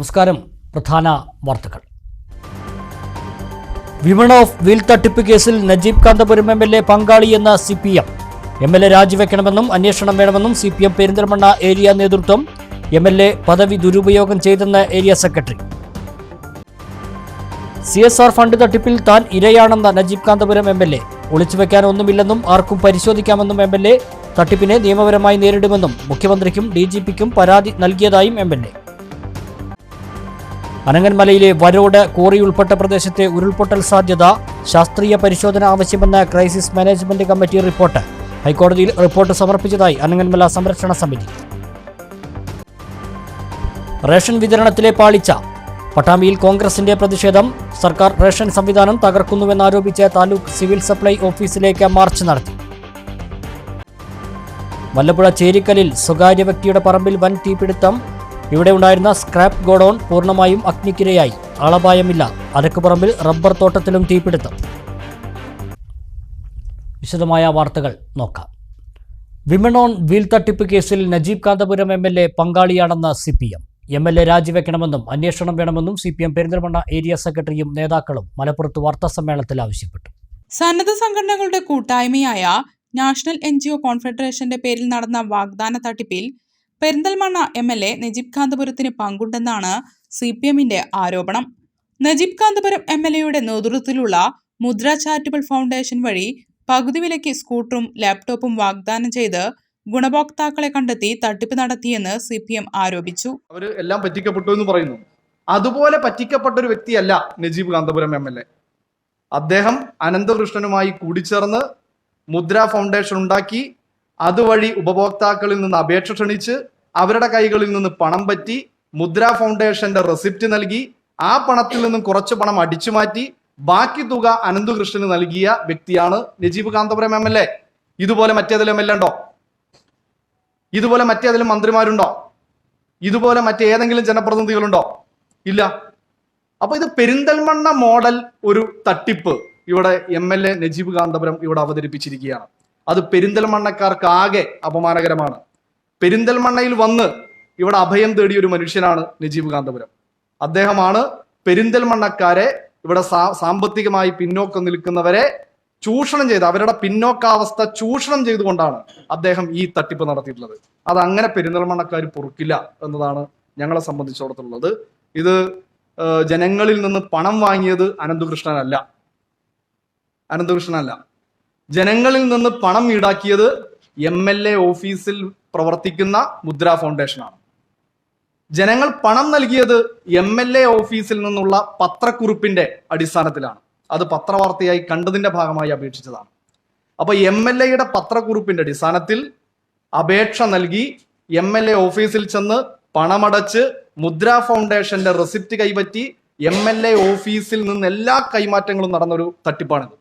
നമസ്കാരം. പ്രധാന വാർത്തകൾ. വിമൺ ഓഫ് വീൽ തട്ടിപ്പ് കേസിൽ Najeeb Kanthapuram M L A പങ്കാളിയെന്ന C P M M L A രാജിവെക്കണമെന്നും അന്വേഷണം വേണമെന്നും C P M Perinthalmanna area നേതൃത്വം എം എൽ എ പദവി ദുരുപയോഗം ചെയ്തെന്ന് area secretary. C S R fund തട്ടിപ്പിൽ താൻ ഇരയാണെന്ന Najeeb Kanthapuram M L A. ഒളിച്ചുവെക്കാൻ ഒന്നുമില്ലെന്നും ആർക്കും പരിശോധിക്കാമെന്നും എം എൽ എ. തട്ടിപ്പിനെ നിയമപരമായി നേരിടുമെന്നും മുഖ്യമന്ത്രിക്കും ഡി ജി പിക്കും പരാതി നൽകിയതായും എം എൽ എ. അനങ്ങന്മലയിലെ വരോട് കോറി ഉൾപ്പെട്ട പ്രദേശത്തെ ഉരുൾപൊട്ടൽ സാധ്യത ശാസ്ത്രീയ പരിശോധന ആവശ്യമെന്ന ക്രൈസിസ് മാനേജ്മെന്റ് കമ്മിറ്റി റിപ്പോർട്ട് ഹൈക്കോടതിയിൽ റിപ്പോർട്ട് സമർപ്പിച്ചതായി അനങ്ങൻമല സംരക്ഷണ സമിതി. റേഷൻ വിതരണത്തിലെ പാളിച്ച. പട്ടാമ്പിയിൽ കോൺഗ്രസിന്റെ പ്രതിഷേധം സർക്കാർ റേഷൻ സംവിധാനം തകർക്കുന്നുവെന്നാരോപിച്ച് താലൂക്ക് സിവിൽ സപ്ലൈ ഓഫീസിലേക്ക് മാർച്ച് നടത്തി. വല്ലപ്പുഴ ചേരിക്കലിൽ സ്വകാര്യ വ്യക്തിയുടെ പറമ്പിൽ വൻ തീപിടുത്തം ഇവിടെ ഉണ്ടായിരുന്ന സ്ക്രാപ്പ് ഗോഡൌൺ പൂർണമായും അഗ്നിക്കിരയായി. ആളപായമില്ല. അരക്കുപറമ്പിൽ റബ്ബർ തോട്ടത്തിലും തീപിടുത്തം. വിശദമായ വാർത്തകൾ നോക്കാം. വിമൺ ഓൺ വീൽ തട്ടിപ്പ് കേസിൽ Najeeb Kanthapuram M L A പങ്കാളിയാണെന്ന C P M. M L A രാജിവെക്കണമെന്നും അന്വേഷണം വേണമെന്നും C P M Perinthalmanna area സെക്രട്ടറിയും നേതാക്കളും മലപ്പുറത്ത് വാർത്താസമ്മേളനത്തിൽ ആവശ്യപ്പെട്ടു. സന്നദ്ധ സംഘടനകളുടെ കൂട്ടായ്മയായ നാഷണൽ എൻ ജി ഒ കോൺഫെഡറേഷന്റെ പേരിൽ നടന്ന വാഗ്ദാന തട്ടിപ്പിൽ Perinthalmanna M L A Najeeb കാന്തപുരത്തിന് പങ്കുണ്ടെന്നാണ് സി പി എമ്മിന്റെ ആരോപണം. നജീബ് കാന്തപുരം എം എൽ എയുടെ നേതൃത്വത്തിലുള്ള മുദ്ര ചാരിറ്റബിൾ ഫൗണ്ടേഷൻ വഴി പകുതി വിലയ്ക്ക് സ്കൂട്ടറും ലാപ്ടോപ്പും വാഗ്ദാനം ചെയ്ത് ഗുണഭോക്താക്കളെ കണ്ടെത്തി തട്ടിപ്പ് നടത്തിയെന്ന് സി പി എം ആരോപിച്ചു. അവർ എല്ലാം പറ്റിക്കപ്പെട്ടു എന്ന് പറയുന്നു. അതുപോലെ പറ്റിക്കപ്പെട്ട ഒരു വ്യക്തിയല്ല Najeeb Kanthapuram M L A. അദ്ദേഹം അനന്തകൃഷ്ണനുമായി കൂടിച്ചേർന്ന് മുദ്ര ഫൗണ്ടേഷൻ ഉണ്ടാക്കി അതുവഴി ഉപഭോക്താക്കളിൽ നിന്ന് അപേക്ഷ ക്ഷണിച്ച് അവരുടെ കൈകളിൽ നിന്ന് പണം പറ്റി മുദ്ര ഫൗണ്ടേഷന്റെ റെസിപ്റ്റ് നൽകി ആ പണത്തിൽ നിന്നും കുറച്ച് പണം അടിച്ചു മാറ്റി ബാക്കി തുക അനന്തകൃഷ്ണന് നൽകിയ വ്യക്തിയാണ് Najeeb Kanthapuram M L A. ഇതുപോലെ മറ്റേതെങ്കിലും എം എൽ ഉണ്ടോ? ഇതുപോലെ മറ്റേതെങ്കിലും മന്ത്രിമാരുണ്ടോ? ഇതുപോലെ മറ്റേതെങ്കിലും ജനപ്രതിനിധികളുണ്ടോ? ഇല്ല. അപ്പൊ ഇത് പെരിന്തൽമണ്ണ മോഡൽ ഒരു തട്ടിപ്പ് ഇവിടെ M L A Najeeb Kanthapuram ഇവിടെ അവതരിപ്പിച്ചിരിക്കുകയാണ്. അത് പെരിന്തൽമണ്ണക്കാർക്ക് ആകെ അപമാനകരമാണ്. പെരിന്തൽമണ്ണയിൽ വന്ന് ഇവിടെ അഭയം തേടിയ ഒരു മനുഷ്യനാണ് നജീബ് കാന്തപുരം. അദ്ദേഹമാണ് പെരിന്തൽമണ്ണക്കാരെ ഇവിടെ സാമ്പത്തികമായി പിന്നോക്കം നിൽക്കുന്നവരെ ചൂഷണം ചെയ്ത് അവരുടെ പിന്നോക്കാവസ്ഥ ചൂഷണം ചെയ്തുകൊണ്ടാണ് അദ്ദേഹം ഈ തട്ടിപ്പ് നടത്തിയിട്ടുള്ളത്. അത് അങ്ങനെ പെരിന്തൽമണ്ണക്കാർ പൊറുക്കില്ല എന്നതാണ് ഞങ്ങളെ സംബന്ധിച്ചിടത്തുള്ളത് ഇത് ജനങ്ങളിൽ നിന്ന് പണം വാങ്ങിയത് അനന്തകൃഷ്ണനല്ല. അനന്തകൃഷ്ണനല്ല. ജനങ്ങളിൽ നിന്ന് പണം ഈടാക്കിയത് എം എൽ എ ഓഫീസിൽ പ്രവർത്തിക്കുന്ന മുദ്ര ഫൗണ്ടേഷനാണ്. ജനങ്ങൾ പണം നൽകിയത് എം എൽ എ ഓഫീസിൽ നിന്നുള്ള പത്രക്കുറിപ്പിന്റെ അടിസ്ഥാനത്തിലാണ്. അത് പത്രവാർത്തയായി കണ്ടതിന്റെ ഭാഗമായി അപേക്ഷിച്ചതാണ്. അപ്പൊ എം എൽ എയുടെ പത്രക്കുറിപ്പിന്റെ അടിസ്ഥാനത്തിൽ അപേക്ഷ നൽകി എം എൽ എ ഓഫീസിൽ ചെന്ന് പണമടച്ച് മുദ്ര ഫൗണ്ടേഷന്റെ റെസിപ്റ്റ് കൈപ്പറ്റി എം എൽ എ ഓഫീസിൽ നിന്ന് എല്ലാ കൈമാറ്റങ്ങളും നടന്നൊരു തട്ടിപ്പാണിത്.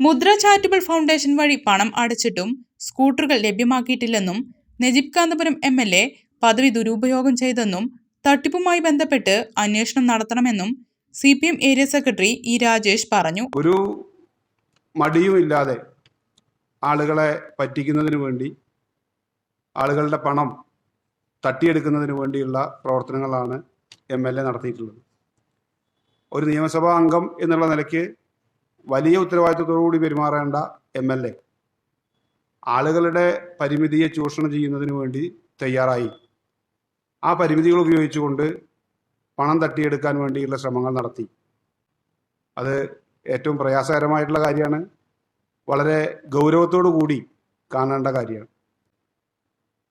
മുദ്ര ചാരിറ്റബിൾ ഫൗണ്ടേഷൻ വഴി പണം അടച്ചിട്ടും സ്കൂട്ടറുകൾ ലഭ്യമാക്കിയിട്ടില്ലെന്നും Najeeb Kanthapuram M L A പദവി ദുരുപയോഗം ചെയ്തെന്നും തട്ടിപ്പുമായി ബന്ധപ്പെട്ട് അന്വേഷണം നടത്തണമെന്നും C P M area secretary E Rajesh പറഞ്ഞു. ഒരു മടിയുമില്ലാതെ ആളുകളെ പറ്റിക്കുന്നതിന് വേണ്ടി ആളുകളുടെ പണം തട്ടിയെടുക്കുന്നതിന് വേണ്ടിയുള്ള പ്രവർത്തനങ്ങളാണ് എം എൽ എ നടത്തിയിട്ടുള്ളത്. ഒരു നിയമസഭാ അംഗം എന്നുള്ള നിലയ്ക്ക് വലിയ ഉത്തരവാദിത്വത്തോടുകൂടി പെരുമാറേണ്ട എം എൽ എ ആളുകളുടെ പരിമിതിയെ ചൂഷണം ചെയ്യുന്നതിന് വേണ്ടി തയ്യാറായി. ആ പരിമിതികൾ ഉപയോഗിച്ചുകൊണ്ട് പണം തട്ടിയെടുക്കാൻ വേണ്ടിയുള്ള ശ്രമങ്ങൾ നടത്തി. അത് ഏറ്റവും പ്രയാസകരമായിട്ടുള്ള കാര്യമാണ്. വളരെ ഗൗരവത്തോടു കൂടി കാണേണ്ട കാര്യമാണ്.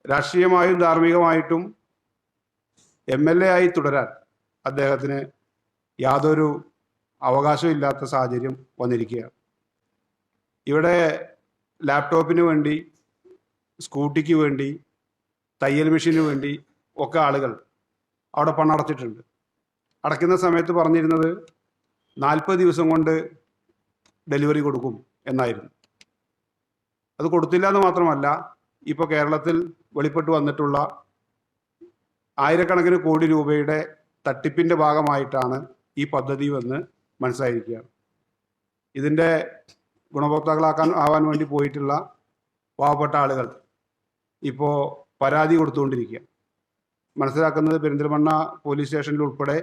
രാഷ്ട്രീയമായും ധാർമ്മികമായിട്ടും എം എൽ എ ആയി തുടരാൻ അദ്ദേഹത്തിന് യാതൊരു അവകാശവും ഇല്ലാത്ത സാഹചര്യം വന്നിരിക്കുകയാണ്. ഇവിടെ ലാപ്ടോപ്പിന് വേണ്ടി സ്കൂട്ടിക്ക് വേണ്ടി തയ്യൽ മെഷീന് വേണ്ടി ഒക്കെ ആളുകൾ അവിടെ പണം അടച്ചിട്ടുണ്ട്. അടയ്ക്കുന്ന സമയത്ത് പറഞ്ഞിരുന്നത് നാൽപ്പത് ദിവസം കൊണ്ട് ഡെലിവറി കൊടുക്കും എന്നായിരുന്നു. അത് കൊടുത്തില്ല എന്ന് മാത്രമല്ല ഇപ്പോൾ കേരളത്തിൽ വെളിപ്പെട്ട് വന്നിട്ടുള്ള ആയിരക്കണക്കിന് കോടി രൂപയുടെ തട്ടിപ്പിന്റെ ഭാഗമായിട്ടാണ് ഈ പദ്ധതി എന്ന് മനസ്സിലായിരിക്കുകയാണ് ഇതിന്റെ ഗുണഭോക്താക്കളാക്കാൻ ആവാൻ വേണ്ടി പോയിട്ടുള്ള പാവപ്പെട്ട ആളുകൾ ഇപ്പോൾ പരാതി കൊടുത്തുകൊണ്ടിരിക്കുക. മനസ്സിലാക്കുന്നത് പെരിന്തൽമണ്ണ പോലീസ് സ്റ്റേഷനിൽ ഉൾപ്പെടെ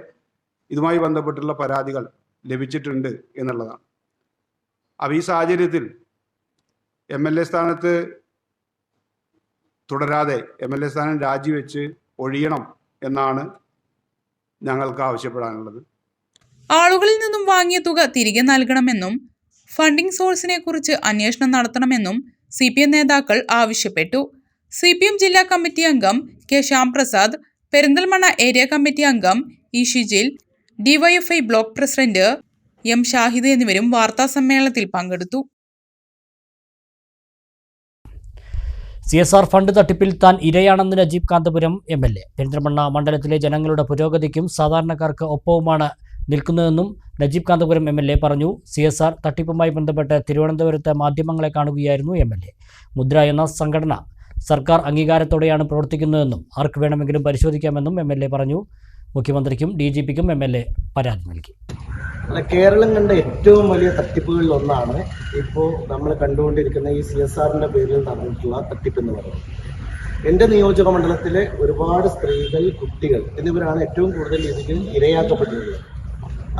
ഇതുമായി ബന്ധപ്പെട്ടുള്ള പരാതികൾ ലഭിച്ചിട്ടുണ്ട് എന്നുള്ളതാണ്. അപ്പോൾ ഈ സാഹചര്യത്തിൽ എം എൽ എ സ്ഥാനത്ത് തുടരാതെ എം എൽ എ സ്ഥാനം രാജിവെച്ച് ഒഴിയണം എന്നാണ് ഞങ്ങൾക്ക് ആവശ്യപ്പെടാനുള്ളത്. ആളുകളിൽ നിന്നും വാങ്ങിയ തുക തിരികെ നൽകണമെന്നും ഫണ്ടിംഗ് സോഴ്സിനെ കുറിച്ച് അന്വേഷണം നടത്തണമെന്നും സി പി എം നേതാക്കൾ ആവശ്യപ്പെട്ടു. സി പി എം ജില്ലാ കമ്മിറ്റി അംഗം K Shyamprasad Perinthalmanna area committee അംഗം E Shijil DYFI block president M Shahid എന്നിവരും വാർത്താ സമ്മേളനത്തിൽ പങ്കെടുത്തു. സി എസ് ആർ ഫണ്ട് തട്ടിപ്പിൽ താൻ ഇരയാണെന്ന് Najeeb Kanthapuram M L A. Perinthalmanna മണ്ഡലത്തിലെ ജനങ്ങളുടെ പുരോഗതിക്കും സാധാരണക്കാർക്ക് ഒപ്പവുമാണ് നിൽക്കുന്നതെന്നും Najeeb Kanthapuram M L A പറഞ്ഞു. സി എസ് ആർ തട്ടിപ്പുമായി ബന്ധപ്പെട്ട് തിരുവനന്തപുരത്ത് മാധ്യമങ്ങളെ കാണുകയായിരുന്നു എം എൽ എ. മുദ്ര എന്ന സംഘടന സർക്കാർ അംഗീകാരത്തോടെയാണ് പ്രവർത്തിക്കുന്നതെന്നും ആർക്ക് വേണമെങ്കിലും പരിശോധിക്കാമെന്നും എം എൽ എ പറഞ്ഞു. മുഖ്യമന്ത്രിക്കും ഡി ജി പിക്കും എം എൽ എ പരാതി നൽകി. കേരളം കണ്ട ഏറ്റവും വലിയ തട്ടിപ്പുകളിൽ ഒന്നാണ് ഇപ്പോൾ നമ്മൾ കണ്ടുകൊണ്ടിരിക്കുന്ന ഈ സി എസ് ആറിന്റെ പേരിൽ നടന്നിട്ടുള്ള തട്ടിപ്പ് എന്ന് പറയുന്നത്. എന്റെ നിയോജക മണ്ഡലത്തിലെ ഒരുപാട് സ്ത്രീകൾ കുട്ടികൾ എന്നിവരാണ് ഏറ്റവും കൂടുതൽ ഇതിൽ ഇരയാക്കപ്പെട്ടിട്ടുള്ളത്.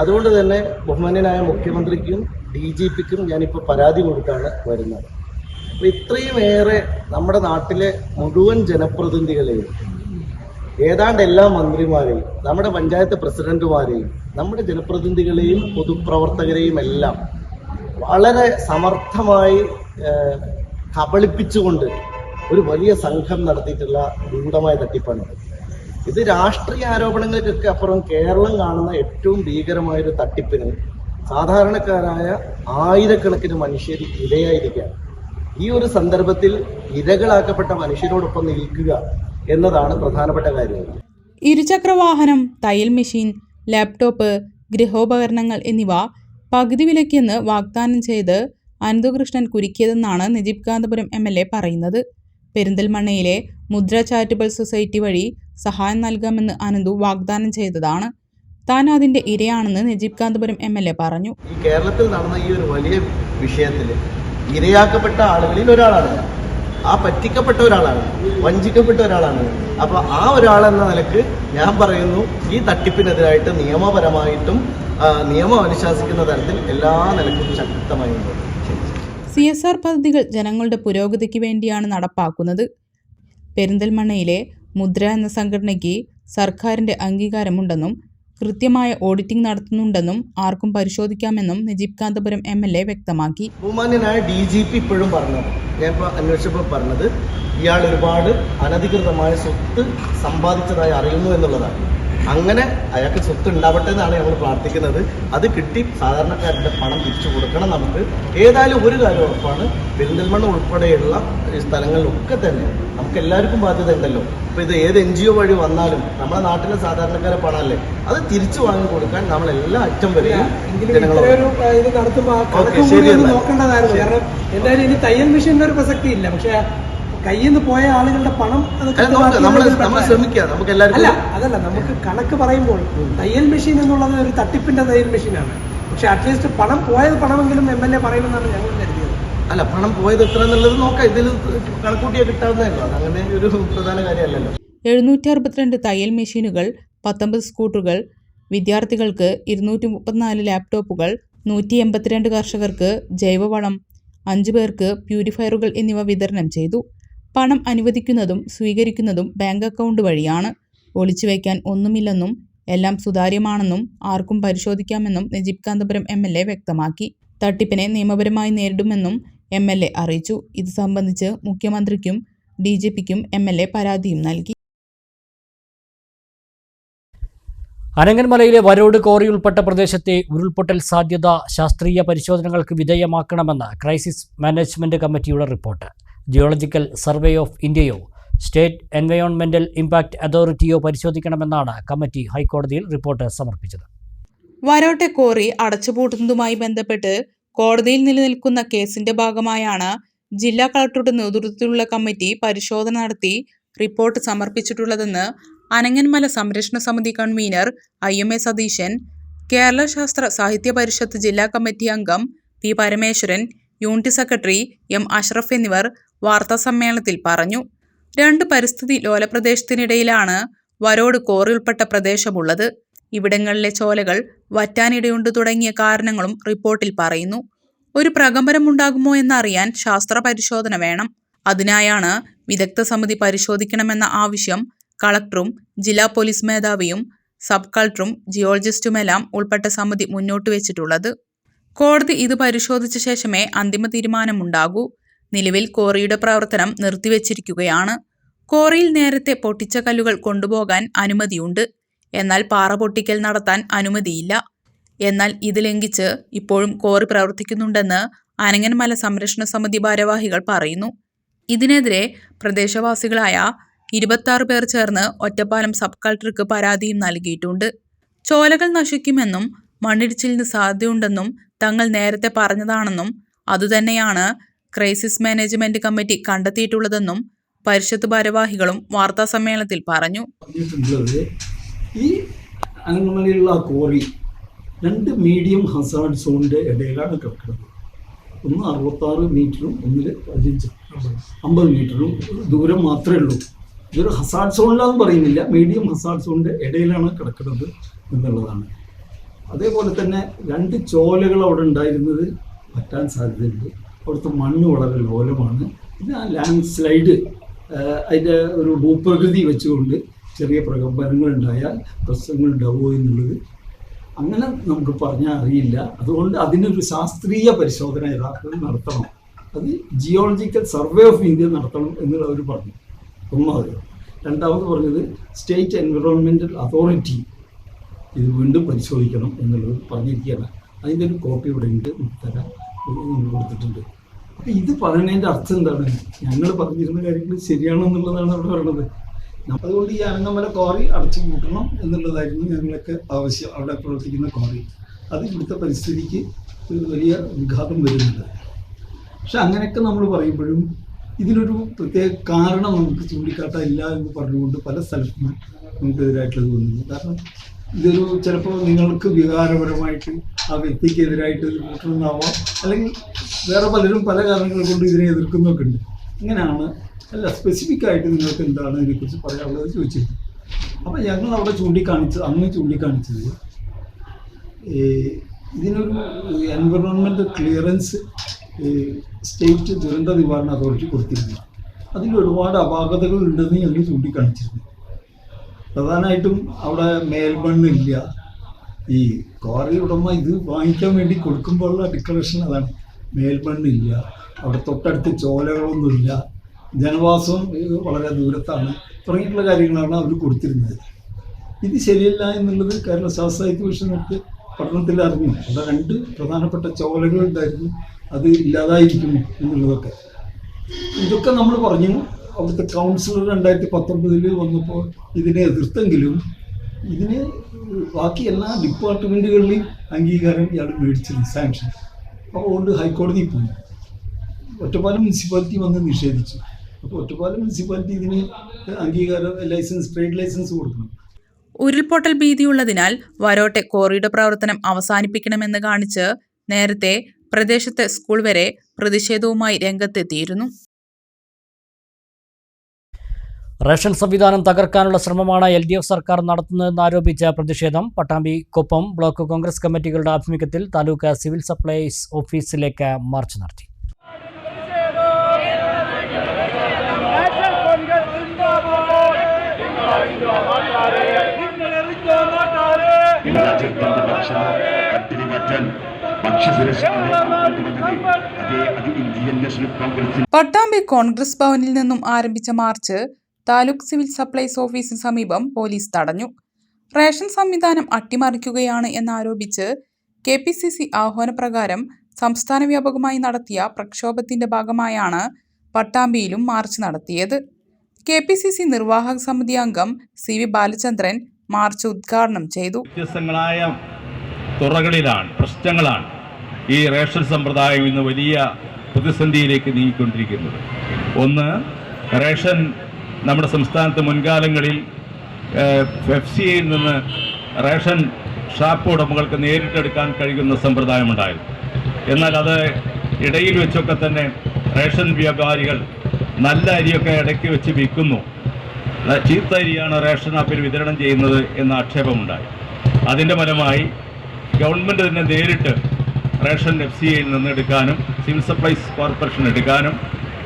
അതുകൊണ്ട് തന്നെ ബഹുമാന്യനായ മുഖ്യമന്ത്രിക്കും ഡി ജി പിക്കും ഞാനിപ്പോൾ പരാതി കൊടുത്താണ് വരുന്നത്. അപ്പോൾ ഇത്രയും ഏറെ നമ്മുടെ നാട്ടിലെ മുഴുവൻ ജനപ്രതിനിധികളെയും ഏതാണ്ട് എല്ലാ മന്ത്രിമാരെയും നമ്മുടെ പഞ്ചായത്ത് പ്രസിഡന്റുമാരെയും നമ്മുടെ ജനപ്രതിനിധികളെയും പൊതുപ്രവർത്തകരെയും എല്ലാം വളരെ സമർത്ഥമായി കബളിപ്പിച്ചുകൊണ്ട് ഒരു വലിയ സംഘം നടത്തിയിട്ടുള്ള ഗൂഢമായ തട്ടിപ്പാണിത്. ഇത് രാഷ്ട്രീയ ആരോപണങ്ങൾക്കൊക്കെ അപ്പുറം കേരളം കാണുന്ന ഏറ്റവും ഭീകരമായ ഒരു തട്ടിപ്പിന് സാധാരണക്കാരായ ആയിരക്കണക്കിന് മനുഷ്യർ ഇരയായിരിക്കുകയാണ്. ഈ ഒരു സന്ദർഭത്തിൽ ഇരകളാക്കപ്പെട്ട മനുഷ്യരോടൊപ്പം നിൽക്കുക എന്നതാണ് പ്രധാനപ്പെട്ട കാര്യം. ഇരുചക്രവാഹനം തയ്യൽ മെഷീൻ ലാപ്ടോപ്പ് ഗൃഹോപകരണങ്ങൾ എന്നിവ പകുതി വിലയ്ക്കെന്ന് വാഗ്ദാനം ചെയ്ത് Ananthakrishnan കുരുക്കിയതെന്നാണ് Najeeb Kanthapuram M L A പറയുന്നത്. പെരിന്തൽമണ്ണയിലെ മുദ്ര ചാരിറ്റബിൾ സൊസൈറ്റി വഴി സഹായം നൽകാമെന്ന് അനന്തു വാഗ്ദാനം ചെയ്തതാണ്. താൻ അതിന്റെ ഇരയാണെന്ന് Najeeb Kanthapuram M L A പറഞ്ഞു. ഈ കേരളത്തിൽ നടന്ന ഈ ഒരു വലിയ വിഷയത്തിൽ ഇരയാക്കപ്പെട്ട ആളുകളിൽ ഒരാളാണ് ആ പറ്റിക്കപ്പെട്ട ഒരാളാണ് വഞ്ചിക്കപ്പെട്ട ഒരാളാണ് അപ്പൊ ആ ഒരാളെന്ന നിലയ്ക്ക് ഞാൻ പറയുന്നു ഈ തട്ടിപ്പിനെതിരായിട്ട് നിയമപരമായിട്ടും നിയമം അനുശാസിക്കുന്ന തരത്തിൽ എല്ലാ നിലക്കും ശക്തമായി ശരി സി എസ് ആർ പദ്ധതികൾ ജനങ്ങളുടെ പുരോഗതിക്ക് വേണ്ടിയാണ് നടപ്പാക്കുന്നത്. പെരിന്തൽമണ്ണയിലെ മുദ്ര എന്ന സംഘടനയ്ക്ക് സർക്കാരിന്റെ അംഗീകാരമുണ്ടെന്നും കൃത്യമായ ഓഡിറ്റിംഗ് നടത്തുന്നുണ്ടെന്നും ആർക്കും പരിശോധിക്കാമെന്നും Najeeb Kanthapuram M L A വ്യക്തമാക്കി. ബഹുമാന്യനായ ഡി ജി പി ഇപ്പോഴും പറഞ്ഞത് ഞാൻ അന്വേഷിച്ചപ്പോൾ പറഞ്ഞത് ഇയാൾ ഒരുപാട് അനധികൃതമായ സ്വത്ത് സമ്പാദിച്ചതായി അറിയുന്നു എന്നുള്ളതാണ്. അങ്ങനെ അയാൾക്ക് സ്വത്ത് ഉണ്ടാവട്ടെ എന്നാണ് ഞങ്ങൾ പ്രാർത്ഥിക്കുന്നത്. അത് കിട്ടി. സാധാരണക്കാരുടെ പണം തിരിച്ചു കൊടുക്കണം നമുക്ക്. ഏതായാലും ഒരു കാര്യം ഉറപ്പാണ്. പെരിന്തൽമണ്ണ ഉൾപ്പെടെയുള്ള സ്ഥലങ്ങളിലൊക്കെ തന്നെ നമുക്ക് എല്ലാവർക്കും ബാധ്യത ഉണ്ടല്ലോ. അപ്പൊ ഇത് ഏത് എൻ ജി ഒ വഴി വന്നാലും നമ്മുടെ നാട്ടിലെ സാധാരണക്കാരെ പണമല്ലേ? അത് തിരിച്ചു വാങ്ങി കൊടുക്കാൻ നമ്മൾ എല്ലാ അറ്റം വരെയും ഇത് നടത്തുമ്പോൾ ശരി എന്തായാലും ഇനി തയ്യൽ മെഷീന്റെ ഒരു പ്രസക്തി ഇല്ല പക്ഷെ കയ്യിൽ നിന്ന് പോയ ആളുകളുടെ പണം നമുക്ക്. ശ്രമിക്കുക അല്ല അതല്ല നമുക്ക് കണക്ക് പറയുമ്പോൾ തയ്യൽ മെഷീൻ എന്നുള്ളത് ഒരു തട്ടിപ്പിന്റെ തയ്യൽ മെഷീനാണ്. പക്ഷെ അറ്റ്ലീസ്റ്റ് പണം പോയത് പണമെങ്കിലും എം എൽ എ പറയുമെന്നാണ് ഞങ്ങൾ കരുതിയത്. അല്ല പണം പോയത് എത്ര എന്നുള്ളത് നോക്കാം. ഇതിൽ കണക്കൂട്ടിയാൽ കിട്ടാവുന്നതല്ലോ അങ്ങനെ ഒരു പ്രധാന കാര്യമല്ലല്ലോ. എഴുന്നൂറ്റി അറുപത്തിരണ്ട് തയ്യൽ മെഷീനുകൾ പത്തൊമ്പത് സ്കൂട്ടറുകൾ വിദ്യാർത്ഥികൾക്ക് ഇരുന്നൂറ്റി മുപ്പത്തിനാല് ലാപ്ടോപ്പുകൾ നൂറ്റി എൺപത്തിരണ്ട് കർഷകർക്ക് ജൈവവളം അഞ്ചു പേർക്ക് പ്യൂരിഫയറുകൾ എന്നിവ വിതരണം ചെയ്തു. പണം അനുവദിക്കുന്നതും സ്വീകരിക്കുന്നതും ബാങ്ക് അക്കൗണ്ട് വഴിയാണ്. ഒളിച്ചു വയ്ക്കാൻ ഒന്നുമില്ലെന്നും എല്ലാം സുതാര്യമാണെന്നും ആർക്കും പരിശോധിക്കാമെന്നും Najeeb Kanthapuram M L A വ്യക്തമാക്കി. തട്ടിപ്പിനെ നിയമപരമായി നേരിടുമെന്നും എം എൽ എ അറിയിച്ചു. ഇത് സംബന്ധിച്ച് മുഖ്യമന്ത്രിക്കും ഡി ജി പിക്കും എം എൽ എ പരാതിയും നൽകി. അനങ്ങന്മലയിലെ വരോട് കോറി ഉൾപ്പെട്ട പ്രദേശത്തെ ഉരുൾപൊട്ടൽ സാധ്യത ശാസ്ത്രീയ പരിശോധനകൾക്ക് വിധേയമാക്കണമെന്ന് ക്രൈസിസ് മാനേജ്മെന്റ് കമ്മിറ്റിയുടെ റിപ്പോർട്ട്. ജിയോളജിക്കൽ സർവേ ഓഫ് ഇന്ത്യയോ സ്റ്റേറ്റ് എൻവയോൺമെന്റൽ ഇമ്പാക്ട് അതോറിറ്റിയോ പരിശോധിക്കണമെന്നാണ് കമ്മിറ്റി ഹൈക്കോടതിയിൽ റിപ്പോർട്ട് സമർപ്പിച്ചത്. വരോട്ടെ കോറി അടച്ചുപൂട്ടുന്നതുമായി ബന്ധപ്പെട്ട് കോടതിയിൽ നിലനിൽക്കുന്ന കേസിന്റെ ഭാഗമായാണ് ജില്ലാ കളക്ടറുടെ നേതൃത്വത്തിലുള്ള കമ്മിറ്റി പരിശോധന നടത്തി റിപ്പോർട്ട് സമർപ്പിച്ചിട്ടുള്ളതെന്ന് അനങ്ങന്മല സംരക്ഷണ സമിതി convener I M A Satheesan Kerala Sasthra Sahithya Parishad ജില്ലാ കമ്മിറ്റി അംഗം P Parameswaran unit secretary M Ashraf എന്നിവർ വാർത്താസമ്മേളനത്തിൽ പറഞ്ഞു. രണ്ട് പരിസ്ഥിതി ലോലപ്രദേശത്തിനിടയിലാണ് വരോട് കോറി ഉൾപ്പെട്ട പ്രദേശമുള്ളത്. ഇവിടങ്ങളിലെ ചോലകൾ വറ്റാനിടയുണ്ട് തുടങ്ങിയ കാരണങ്ങളും റിപ്പോർട്ടിൽ പറയുന്നു. ഒരു പ്രകമ്പനമുണ്ടാകുമോ എന്നറിയാൻ ശാസ്ത്ര പരിശോധന വേണം. അതിനായാണ് വിദഗ്ധ സമിതി പരിശോധിക്കണമെന്ന ആവശ്യം കളക്ടറും ജില്ലാ പോലീസ് മേധാവിയും സബ് കളക്ടറും ജിയോളജിസ്റ്റുമെല്ലാം ഉൾപ്പെട്ട സമിതി മുന്നോട്ട് വെച്ചിട്ടുള്ളത്. കോടതി ഇത് പരിശോധിച്ച ശേഷമേ അന്തിമ തീരുമാനമുണ്ടാകൂ. നിലവിൽ കോറിയുടെ പ്രവർത്തനം നിർത്തിവച്ചിരിക്കുകയാണ്. കോറിയിൽ നേരത്തെ പൊട്ടിച്ച കല്ലുകൾ കൊണ്ടുപോകാൻ അനുമതിയുണ്ട്. എന്നാൽ പാറ പൊട്ടിക്കൽ നടത്താൻ അനുമതിയില്ല. എന്നാൽ ഇത് ലംഘിച്ച് ഇപ്പോഴും കോറി പ്രവർത്തിക്കുന്നുണ്ടെന്ന് അനങ്ങൻമല സംരക്ഷണ സമിതി ഭാരവാഹികൾ പറയുന്നു. ഇതിനെതിരെ പ്രദേശവാസികളായ ഇരുപത്താറ് പേർ ചേർന്ന് ഒറ്റപ്പാലം സബ് കളക്ടർക്ക് പരാതിയും നൽകിയിട്ടുണ്ട്. ചോലകൾ നശിക്കുമെന്നും മണ്ണിടിച്ചിലിന് സാധ്യതയുണ്ടെന്നും തങ്ങൾ നേരത്തെ പറഞ്ഞതാണെന്നും അതുതന്നെയാണ് ക്രൈസിസ് മാനേജ്മെന്റ് കമ്മിറ്റി കണ്ടെത്തിയിട്ടുള്ളതെന്നും പരിഷത്ത് ഭാരവാഹികളും വാർത്താസമ്മേളനത്തിൽ പറഞ്ഞു. ഈ അനങ്ങമലയിലുള്ള കോറി രണ്ട് മീഡിയം ഹസാർഡ് സോണിന്റെ ഇടയിലാണ് കിടക്കുന്നത്. ഒന്ന് അറുപത്താറ് മീറ്ററും ഒന്നിൽ പതിനഞ്ച് അമ്പത് മീറ്ററും ദൂരം മാത്രമേ ഉള്ളൂ. ഇതൊരു ഹസാർഡ് സോണിലാന്ന് പറയുന്നില്ല. മീഡിയം ഹസാർഡ് സോണിന്റെ ഇടയിലാണ് കിടക്കുന്നത് എന്നുള്ളതാണ്. അതേപോലെ തന്നെ രണ്ട് ചോലകൾ അവിടെ ഉണ്ടായിരുന്നത് പറ്റാൻ സാധ്യതയുണ്ട്. അവിടുത്തെ മണ്ണ് വളരെ ലോലമാണ്. പിന്നെ ആ ലാൻഡ് സ്ലൈഡ് അതിന്റെ ഒരു ഭൂപ്രകൃതി വെച്ചുകൊണ്ട് ചെറിയ പ്രശ്നങ്ങൾ ഉണ്ടാവുമോ എന്നുള്ളത് അങ്ങനെ നമുക്ക് പറഞ്ഞാൽ അറിയില്ല. അതുകൊണ്ട് അതിനൊരു ശാസ്ത്രീയ പരിശോധന യഥാർത്ഥത്തിൽ നടത്തണം. അത് ജിയോളജിക്കൽ സർവേ ഓഫ് ഇന്ത്യ നടത്തണം എന്നുള്ള അവർ പറഞ്ഞു. ഒന്നാമത് രണ്ടാമത് പറഞ്ഞത് സ്റ്റേറ്റ് എൻവിറോൺമെന്റൽ അതോറിറ്റി ഇത് വീണ്ടും പരിശോധിക്കണം എന്നുള്ളത് പറഞ്ഞിരിക്കുകയാണ്. അതിന്റെ ഒരു കോപ്പി ഇവിടെ ഉണ്ട് തരാം കൊടുത്തിട്ടുണ്ട്. ഇത് പറയുന്നതിന്റെ അർത്ഥം എന്താണ്? ഞങ്ങൾ പറഞ്ഞിരുന്ന കാര്യങ്ങൾ ശരിയാണെന്നുള്ളതാണ് അവിടെ പറയുന്നത് അതുകൊണ്ട് ഈ അനങ്ങമല ക്വാറി അടച്ചു കൂട്ടണം എന്നുള്ളതായിരുന്നു ഞങ്ങളൊക്കെ ആവശ്യം അവിടെ പ്രവർത്തിക്കുന്ന ക്വാറി അത് ഇവിടുത്തെ പരിസ്ഥിതിക്ക് ഒരു വലിയ വിഘാതം വരുന്നുണ്ട്. പക്ഷെ അങ്ങനെയൊക്കെ നമ്മൾ പറയുമ്പോഴും ഇതിനൊരു പ്രത്യേക കാരണം നമുക്ക് ചൂണ്ടിക്കാട്ടാനില്ല എന്ന് പറഞ്ഞുകൊണ്ട് പല സ്ഥലത്തും നമുക്കെതിരായിട്ടുള്ളത് വന്നിരുന്നു കാരണം ഇതൊരു ചിലപ്പോൾ നിങ്ങൾക്ക് വികാരപരമായിട്ട് ആ വ്യക്തിക്കെതിരായിട്ട് കൂട്ടണമെന്നാവാം അല്ലെങ്കിൽ വേറെ പലരും പല കാരണങ്ങൾ കൊണ്ട് ഇതിനെ എതിർക്കുന്നൊക്കെ ഉണ്ട്. ഇങ്ങനെയാണ് അല്ല സ്പെസിഫിക് ആയിട്ട് നിങ്ങൾക്ക് എന്താണ് ഇതിനെക്കുറിച്ച് പറയാനുള്ളത് ചോദിച്ചത് അപ്പം ഞങ്ങൾ അവിടെ ചൂണ്ടിക്കാണിച്ചത് അന്ന് ചൂണ്ടിക്കാണിച്ചത് ഇതിനൊരു എൻവറോൺമെന്റ് ക്ലിയറൻസ് സ്റ്റേറ്റ് ദുരന്ത നിവാരണ അതോറിറ്റി കൊടുത്തിരുന്നു. അതിൽ ഒരുപാട് അപാകതകൾ ഉണ്ടെന്ന് ഞങ്ങൾ ചൂണ്ടിക്കാണിച്ചിരുന്നു. പ്രധാനമായിട്ടും അവിടെ മേൽമണ്ണില്ല ഈ ക്വാറി ഉടമ ഇത് വാങ്ങിക്കാൻ വേണ്ടി കൊടുക്കുമ്പോഴുള്ള ഡിക്ലറേഷൻ അതാണ്. മേൽമണ്ണില്ല അവിടെ തൊട്ടടുത്ത് ചോലകളൊന്നുമില്ല ജനവാസം വളരെ ദൂരത്താണ് തുടങ്ങിയിട്ടുള്ള കാര്യങ്ങളാണ് അവർ കൊടുത്തിരുന്നത്. ഇത് ശരിയല്ല എന്നുള്ളത് കേരള ശാസ്ത്ര കമ്മീഷനൊക്കെ മിഷനൊക്കെ പഠനത്തിൽ അറിഞ്ഞു അവിടെ രണ്ട് പ്രധാനപ്പെട്ട ചോലകൾ ഉണ്ടായിരുന്നു അത് ഇല്ലാതായിരിക്കുന്നു എന്നുള്ളതൊക്കെ. ഇതൊക്കെ നമ്മൾ പറഞ്ഞു അവിടുത്തെ കൗൺസിലർ രണ്ടായിരത്തി പത്തൊമ്പതിൽ വന്നപ്പോൾ ഇതിനെ എതിർത്തെങ്കിലും ഇതിന് ബാക്കി എല്ലാ ഡിപ്പാർട്ട്മെന്റുകളിലെയും അംഗീകാരം ഇയാൾ മേടിച്ചിരുന്നു സാങ്ഷൻ അപ്പോൾ അതുകൊണ്ട് ഹൈക്കോടതിയിൽ പോയി. ഒറ്റപ്പാലം മുനിസിപ്പാലിറ്റി വന്ന് നിഷേധിച്ചു. അപ്പോൾ ഒറ്റപ്പാലം മുനിസിപ്പാലിറ്റി ഇതിന് അംഗീകാരം ലൈസൻസ് ട്രേഡ് ലൈസൻസ് കൊടുക്കണം. ഉരുൾപൊട്ടൽ ഭീതിയുള്ളതിനാൽ വരോട്ടെ കോറിയുടെ പ്രവർത്തനം അവസാനിപ്പിക്കണമെന്ന് കാണിച്ച് നേരത്തെ പ്രദേശത്തെ സ്കൂൾ വരെ പ്രതിഷേധവുമായി രംഗത്തെത്തിയിരുന്നു. റേഷൻ സംവിധാനം തകർക്കാനുള്ള ശ്രമമാണ് എൽ ഡി എഫ് സർക്കാർ നടത്തുന്നതെന്ന് ആരോപിച്ച പ്രതിഷേധം പട്ടാമ്പി കൊപ്പം ബ്ലോക്ക് കോൺഗ്രസ് കമ്മിറ്റികളുടെ ആഭിമുഖ്യത്തിൽ താലൂക്ക് സിവിൽ സപ്ലൈസ് ഓഫീസിലേക്ക് മാർച്ച് നടത്തി. പട്ടാമ്പി കോൺഗ്രസ് ഭവനിൽ നിന്നും ആരംഭിച്ച മാർച്ച് താലൂക്ക് സിവിൽ സപ്ലൈസ് ഓഫീസിന് സമീപം പോലീസ് തടഞ്ഞു. റേഷൻ സംവിധാനം അട്ടിമറിക്കുകയാണ് എന്നാരോപിച്ച് കെ പി സി സി ആഹ്വാനപ്രകാരം സംസ്ഥാന വ്യാപകമായി നടത്തിയ പ്രക്ഷോഭത്തിന്റെ ഭാഗമായാണ് പട്ടാമ്പിയിലും മാർച്ച് നടത്തിയത്. കെ പി സി സി നിർവാഹക സമിതി അംഗം സി വി ബാലചന്ദ്രൻ മാർച്ച് ഉദ്ഘാടനം ചെയ്തു. വ്യത്യസ്തങ്ങളായ തുറകളിലാണ് പ്രശ്നങ്ങളാണ് ഈ റേഷൻ സമ്പ്രദായം ഇന്ന് വലിയ പ്രതിസന്ധിയിലേക്ക് നീങ്ങിക്കൊണ്ടിരിക്കുന്നത്. ഒന്ന് റേഷൻ നമ്മുടെ സംസ്ഥാനത്ത് മുൻകാലങ്ങളിൽ എഫ് സിയിൽ നിന്ന് റേഷൻ ഷാപ്പ് ഉടമകൾക്ക് നേരിട്ടെടുക്കാൻ കഴിയുന്ന സമ്പ്രദായമുണ്ടായിരുന്നു. എന്നാൽ അത് ഇടയിൽ വെച്ചൊക്കെ തന്നെ റേഷൻ വ്യാപാരികൾ നല്ല അരിയൊക്കെ ഇടയ്ക്ക് വെച്ച് വിൽക്കുന്നു. ചീത്ത അരിയാണ് റേഷൻ ആപ്പിൽ വിതരണം ചെയ്യുന്നത് എന്ന ആക്ഷേപമുണ്ടായി. അതിന്റെ ഫലമായി ഗവൺമെന്റ് തന്നെ നേരിട്ട് റേഷൻ എഫ് സി ഐയിൽ നിന്ന് എടുക്കാനും സിവിൽ സപ്ലൈസ് കോർപ്പറേഷൻ എടുക്കാനും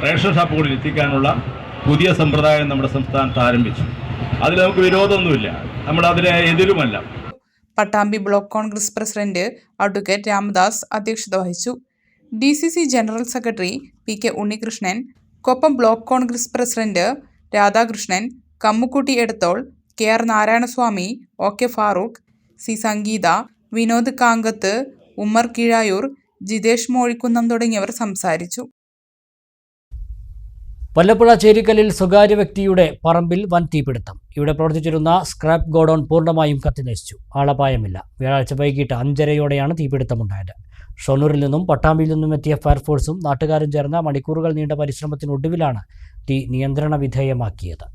റേഷൻ ഷാപ്പുകളിൽ എത്തിക്കാനുള്ള പുതിയ സമ്പ്രദായം നമ്മുടെ സംസ്ഥാനത്ത് ആരംഭിച്ചു. അതിൽ നമുക്ക് വിരോധമൊന്നുമില്ല. നമ്മൾ അതിനെ എതിരുമല്ല. Pattambi block Congress president advocate Ramadas അധ്യക്ഷത വഹിച്ചു. D C C general secretary P K Unnikrishnan Koppam block Congress president Radhakrishnan Kammukutty Edathol K R Narayanaswamy O K Farooq C Sangeetha Vinod Kankath Ummer Keezhayur Jithesh Mozhikkunnam തുടങ്ങിയവർ സംസാരിച്ചു. വല്ലപ്പുഴ ചേരിക്കലിൽ സ്വകാര്യ വ്യക്തിയുടെ പറമ്പിൽ വൻ തീപിടുത്തം. ഇവിടെ പ്രവർത്തിച്ചിരുന്ന സ്ക്രാപ്പ് ഗോഡൌൺ പൂർണമായും കത്തിനശിച്ചു. ആളപായമില്ല. വ്യാഴാഴ്ച വൈകിട്ട് അഞ്ചരയോടെയാണ് തീപിടുത്തമുണ്ടായത്. ഷൊർണൂരിൽ നിന്നും പട്ടാമ്പിയിൽ നിന്നും എത്തിയ ഫയർഫോഴ്സും നാട്ടുകാരും ചേർന്ന മണിക്കൂറുകൾ നീണ്ട പരിശ്രമത്തിനൊടുവിലാണ് തീ നിയന്ത്രണ വിധേയമാക്കിയത്.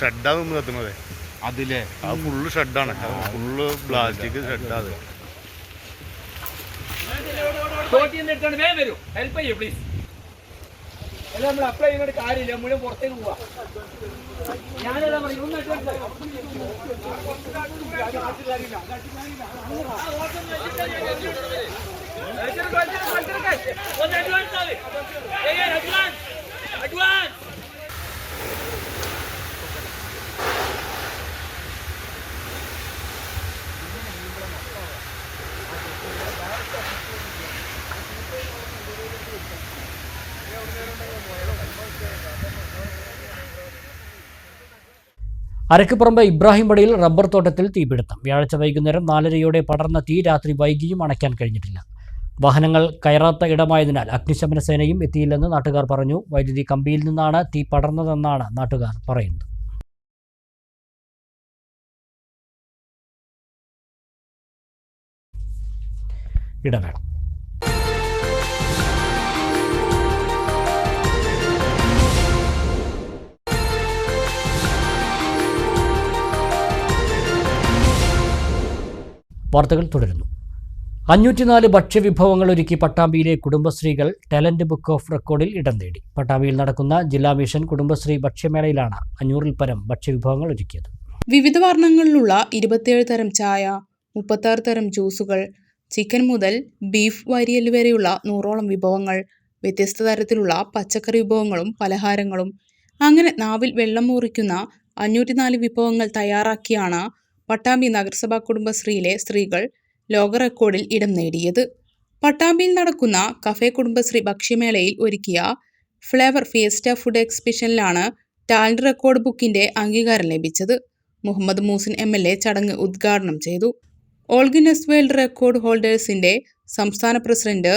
ഷെഡാണ് നിന്ന് കത്തുന്നത്. അതിലെ അത് ഫുള്ള് ഷെഡാണ്. ഫുള്ള് പ്ലാസ്റ്റിക് ഷെഡാത് അരക്കുപറമ്പ് ഇബ്രാഹിം പടിയിൽ റബ്ബർ തോട്ടത്തിൽ തീപിടുത്തം. വ്യാഴാഴ്ച വൈകുന്നേരം നാലരയോടെ പടർന്ന തീ രാത്രി വൈകിയും അണയ്ക്കാൻ കഴിഞ്ഞിട്ടില്ല. വാഹനങ്ങൾ കയറാത്ത ഇടമായതിനാൽ അഗ്നിശമന സേനയും എത്തിയില്ലെന്ന് നാട്ടുകാർ പറഞ്ഞു. വൈദ്യുതി കമ്പിയിൽ നിന്നാണ് തീ പടർന്നതെന്നാണ് നാട്ടുകാർ പറയുന്നത്. ഇടവേള. വാർത്തകൾ തുടരുന്നു. അഞ്ഞൂറ്റിനാല് ഭക്ഷ്യവിഭവങ്ങൾ ഒരുക്കി പട്ടാമ്പിയിലെ കുടുംബശ്രീകൾ ടാലന്റ് ബുക്ക് ഓഫ് റെക്കോർഡിൽ ഇടം നേടി. പട്ടാമ്പിയിൽ നടക്കുന്ന ജില്ലാ മിഷൻ കുടുംബശ്രീ ഭക്ഷ്യമേളയിലാണ് അഞ്ഞൂറിൽ പരം ഭക്ഷ്യവിഭവങ്ങൾ ഒരുക്കിയത്. വിവിധ വർണങ്ങളിലുള്ള ഇരുപത്തിയേഴ് തരം ചായ മുപ്പത്താറ് തരം ജ്യൂസുകൾ ചിക്കൻ മുതൽ ബീഫ് വരിയൽ വരെയുള്ള നൂറോളം വിഭവങ്ങൾ വ്യത്യസ്ത തരത്തിലുള്ള പച്ചക്കറി വിഭവങ്ങളും പലഹാരങ്ങളും. അങ്ങനെ നാവിൽ വെള്ളം മുറിക്കുന്ന അഞ്ഞൂറ്റിനാല് വിഭവങ്ങൾ തയ്യാറാക്കിയാണ് പട്ടാമ്പി നഗരസഭാ കുടുംബശ്രീയിലെ സ്ത്രീകൾ ലോക റെക്കോർഡിൽ ഇടം നേടിയത്. പട്ടാമ്പിയിൽ നടക്കുന്ന കഫേ കുടുംബശ്രീ ഭക്ഷ്യമേളയിൽ ഒരുക്കിയ ഫ്ലേവർ ഫിയസ്റ്റ ഫുഡ് എക്സിബിഷനിലാണ് ടാലന്റ് റെക്കോർഡ് ബുക്കിന്റെ അംഗീകാരം ലഭിച്ചത്. Muhammad Moosin M L A ചടങ്ങ് ഉദ്ഘാടനം ചെയ്തു. ഓൾ ഗിന്നസ് വേൾഡ് റെക്കോർഡ് ഹോൾഡേഴ്സിന്റെ സംസ്ഥാന പ്രസിഡന്റ്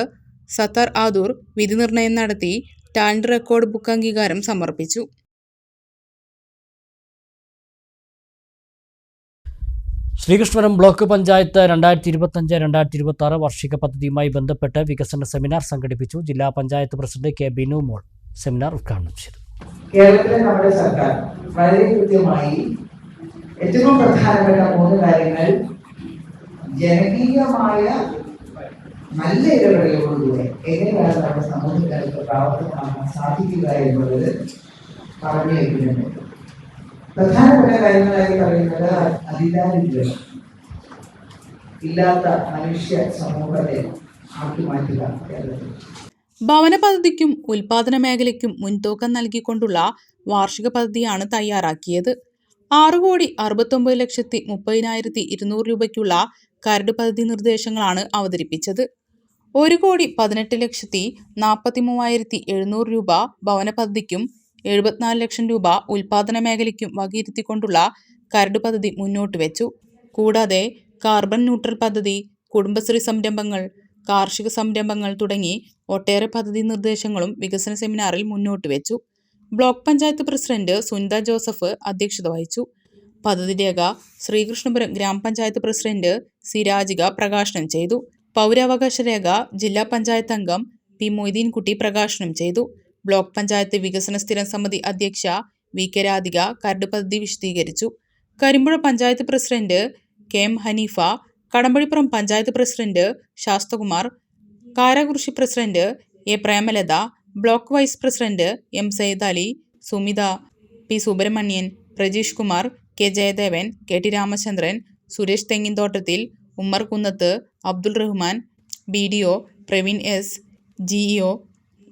സത്താർ ആദൂർ വിധി നിർണയം നടത്തി ടാലന്റ് റെക്കോർഡ് ബുക്ക് അംഗീകാരം സമർപ്പിച്ചു. ശ്രീകൃഷ്ണപുരം ബ്ലോക്ക് പഞ്ചായത്ത് രണ്ടായിരത്തി ഇരുപത്തഞ്ച് രണ്ടായിരത്തി ഇരുപത്തി ആറ് വാർഷിക പദ്ധതിയുമായി ബന്ധപ്പെട്ട് വികസന സെമിനാർ സംഘടിപ്പിച്ചു ജില്ലാ panchayat president K Binu Mol. Seminar ഉദ്ഘാടനം ചെയ്തു. കേരളത്തിലെ നമ്മുടെ സർക്കാർ വളരെ കൃത്യമായി ഏറ്റവും പ്രധാനപ്പെട്ട മൂന്ന് കാര്യങ്ങൾ ജനകീയമായ നല്ല ഇടപെടലുകളിലൂടെ എങ്ങനെയാണ് നമ്മുടെ സമൂഹത്തിനകത്ത് പ്രാവർത്തികമാക്കാൻ സാധിക്കുക എന്നുള്ളത് പറഞ്ഞു പ്രധാനപ്പെട്ട കാര്യങ്ങളായി പറയുന്നത് അതിദാരിദ്ര്യം ഇല്ലാത്ത മനുഷ്യ സമൂഹത്തെ ആക്കി മാറ്റുക കേരളത്തിൽ ഭവന പദ്ധതിക്കും ഉൽപാദന മേഖലയ്ക്കും മുൻതൂക്കം നൽകിക്കൊണ്ടുള്ള വാർഷിക പദ്ധതിയാണ് തയ്യാറാക്കിയത്. ആറ് കോടി അറുപത്തൊമ്പത് ലക്ഷത്തി മുപ്പതിനായിരത്തി ഇരുന്നൂറ് രൂപയ്ക്കുള്ള കരട് പദ്ധതി നിർദ്ദേശങ്ങളാണ് അവതരിപ്പിച്ചത്. ഒരു കോടി പതിനെട്ട് ലക്ഷത്തി നാൽപ്പത്തി മൂവായിരത്തി എഴുന്നൂറ് രൂപ ഭവന പദ്ധതിക്കും എഴുപത്തിനാല് ലക്ഷം രൂപ ഉൽപാദന മേഖലയ്ക്കും വകയിരുത്തിക്കൊണ്ടുള്ള കരട് പദ്ധതി മുന്നോട്ട് വെച്ചു. കൂടാതെ കാർബൺ ന്യൂട്രൽ പദ്ധതി കുടുംബശ്രീ സംരംഭങ്ങൾ കാർഷിക സംരംഭങ്ങൾ തുടങ്ങി ഒട്ടേറെ പദ്ധതി നിർദ്ദേശങ്ങളും വികസന സെമിനാറിൽ മുന്നോട്ട് വെച്ചു. ബ്ലോക്ക് പഞ്ചായത്ത് പ്രസിഡന്റ് സുനിത ജോസഫ് അധ്യക്ഷത വഹിച്ചു. പദ്ധതി രേഖ ശ്രീകൃഷ്ണപുരം ഗ്രാമപഞ്ചായത്ത് പ്രസിഡന്റ് സിരാജിക പ്രകാശനം ചെയ്തു. പൗരാവകാശ രേഖ ജില്ലാ പഞ്ചായത്ത് അംഗം പി മൊയ്തീൻകുട്ടി പ്രകാശനം ചെയ്തു. ബ്ലോക്ക് പഞ്ചായത്ത് വികസന സ്ഥിരം സമിതി അധ്യക്ഷ വി കെ രാധിക കരട് പദ്ധതി വിശദീകരിച്ചു. Karimpuzha panchayat president K M Haneefa Kadampazhipuram panchayat president Sasthakumar Karakurissi president A Premalatha block vice president M Sayyid Ali Sumitha P Subrahmanian Prajeesh Kumar K Jayadevan K T Ramachandran Suresh Thenginthottathil Ummer Kunnath Abdul Rahman B D O Praveen S G E O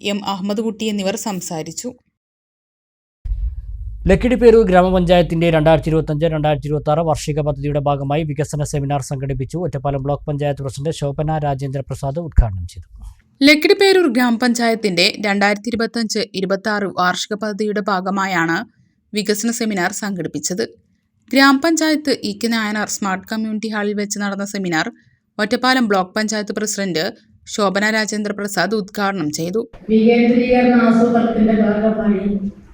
M Ahammed Kutty എന്നിവർ സംസാരിച്ചു. ലക്കിടിപ്പേരൂർ ഗ്രാമപഞ്ചായത്തിന്റെ രണ്ടായിരത്തി ഇരുപത്തഞ്ച് രണ്ടായിരത്തി ഇരുപത്തി ആറ് വാർഷിക പദ്ധതിയുടെ ഭാഗമായി വികസന സെമിനാർ സംഘടിപ്പിച്ചു. ഒറ്റപ്പാലം ബ്ലോക്ക് പഞ്ചായത്ത് പ്രസിഡന്റ് ശോഭന രാജേന്ദ്ര പ്രസാദ് ഉദ്ഘാടനം ചെയ്തു. ലക്കിടിപ്പേരൂർ ഗ്രാമപഞ്ചായത്തിന്റെ രണ്ടായിരത്തി ഇരുപത്തഞ്ച് ഇരുപത്തി ആറ് വാർഷിക പദ്ധതിയുടെ ഭാഗമായാണ് വികസന സെമിനാർ സംഘടിപ്പിച്ചത്. Grama panchayat E K Nayanar smart community ഹാളിൽ വെച്ച് നടന്ന seminar Ottapalam block panchayat president Shobhana Rajendra Prasad ഉദ്ഘാടനം ചെയ്തു. വികേന്ദ്രീകരണ ആസൂത്രണത്തിന്റെ ഭാഗമായി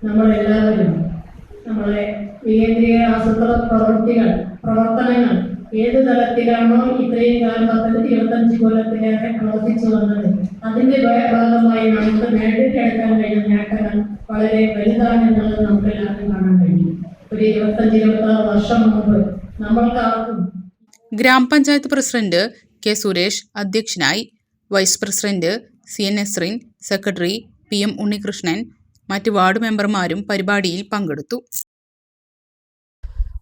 നമ്മളെല്ലാവരും നമ്മളെ വികേന്ദ്രീകരണ ആസൂത്രണ പ്രവൃത്തികൾ പ്രവർത്തനങ്ങൾ ഏത് തലത്തിലാണോ ഇത്രയും കാലം പത്ത് ഇരുപത്തഞ്ച് കൊല്ലത്തിലേറെ പ്രവർത്തിച്ചു വന്നത്. അതിന്റെ ഭാഗമായി നമുക്ക് നേടിയെടുക്കാൻ കഴിയുന്ന നേട്ടങ്ങൾ വളരെ വലുതാണെന്നുള്ളത് നമുക്ക് എല്ലാവർക്കും കാണാൻ കഴിയും. ഒരു ഇരുപത്തഞ്ച് ഇരുപത്തി ആറ് വർഷം മുമ്പ് നമ്മൾക്കാർക്കും ഗ്രാമപഞ്ചായത്ത് പ്രസിഡന്റ് കെ സുരേഷ് അധ്യക്ഷനായി. Vice president C N Nasreen secretary P M Unnikrishnan മറ്റ് വാർഡ് മെമ്പർമാരും പരിപാടിയിൽ പങ്കെടുത്തു.